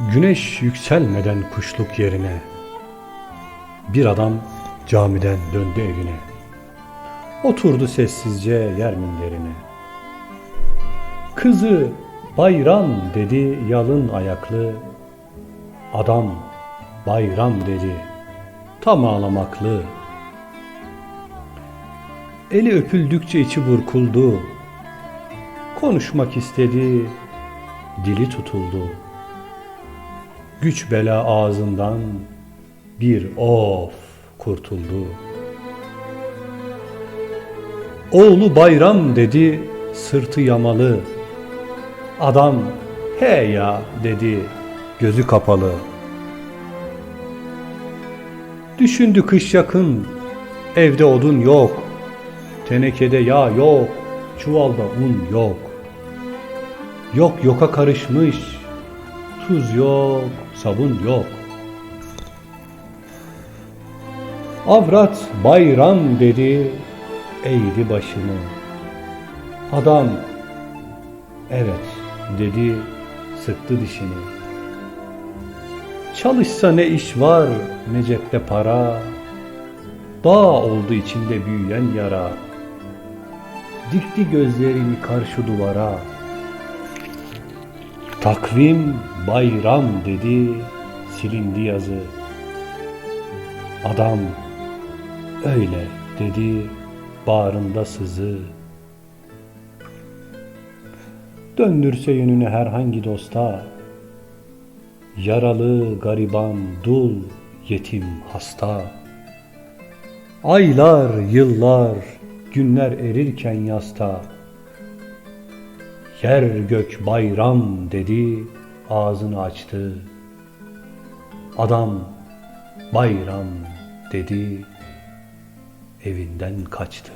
Güneş yükselmeden kuşluk yerine bir adam camiden döndü evine. Oturdu sessizce yer minderine. Kızı bayram dedi yalın ayaklı. Adam bayram dedi tam ağlamaklı. Eli öpüldükçe içi burkuldu. Konuşmak istedi, dili tutuldu. Güç bela ağzından bir of kurtuldu. Oğlu bayram dedi, sırtı yamalı. Adam he ya dedi, gözü kapalı. Düşündü kış yakın, evde odun yok. Tenekede yağ yok, çuvalda un yok. Yok yoka karışmış, tuz yok, sabun yok. Avrat bayram dedi, eğdi başını. Adam, evet dedi, sıktı dişini. Çalışsa ne iş var, ne cepte para. Dağ oldu içinde büyüyen yara. Dikti gözlerini karşı duvara. Takvim bayram dedi, silindi yazı. Adam öyle dedi, bağrında sızı. Döndürse yönünü herhangi dosta, Yaralı, gariban, dul, yetim, hasta. Aylar, yıllar, günler erirken yasta. Yer gök bayram dedi, ağzını açtı. Adam bayram dedi, evinden kaçtı.